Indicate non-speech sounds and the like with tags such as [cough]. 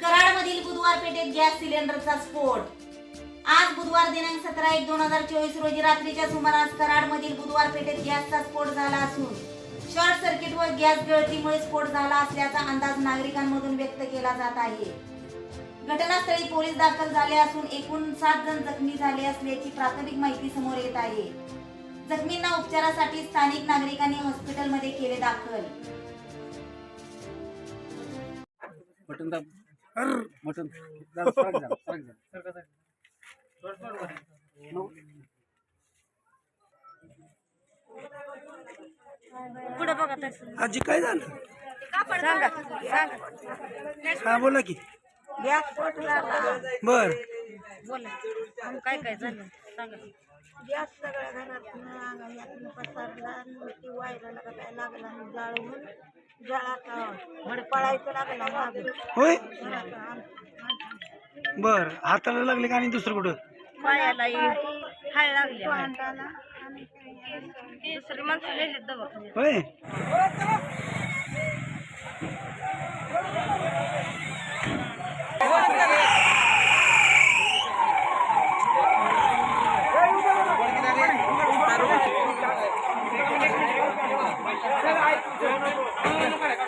कराडमधील बुधवार पेठेत गॅस सिलेंडरचा स्फोट. आज बुधवार दिनांक सतरा एक दोन हजार चोवीस रोजी रात्रीच्या सुमारास कराडमधील बुधवार पेठेत गॅसचा स्फोट झाला असून शॉर्ट सर्किट व गॅस गळतीमुळे स्फोट झाला असल्याचा अंदाज नागरिकांमधून व्यक्त केला जात आहे. घटनास्थळी पोलीस दाखल झाले असून एकूण सात जण जखमी झाले असल्याची प्राथमिक माहिती समोर येत आहे. जखमींना उपचारासाठी स्थानिक नागरिकांनी हॉस्पिटलमध्ये केले दाखल. बटन दाब बटन दाब [laughs] सरक जा सरक जा. पुढे बघा तसं. आजी काय झालं? सांगा सांगा. हा बोला की. गॅस बर. बोला काय काय झालं? सांगा. गॅस सगळ्या घरात अंगातून पसरला नुसती व्हायला काय लागला जाळून जळात पळायचं लागला मागे. होय? बर हाताला लागले का आणि दुसरं कुठं? पायाला लागली. दुसरी माणसं नेली दवाखान्यात. होय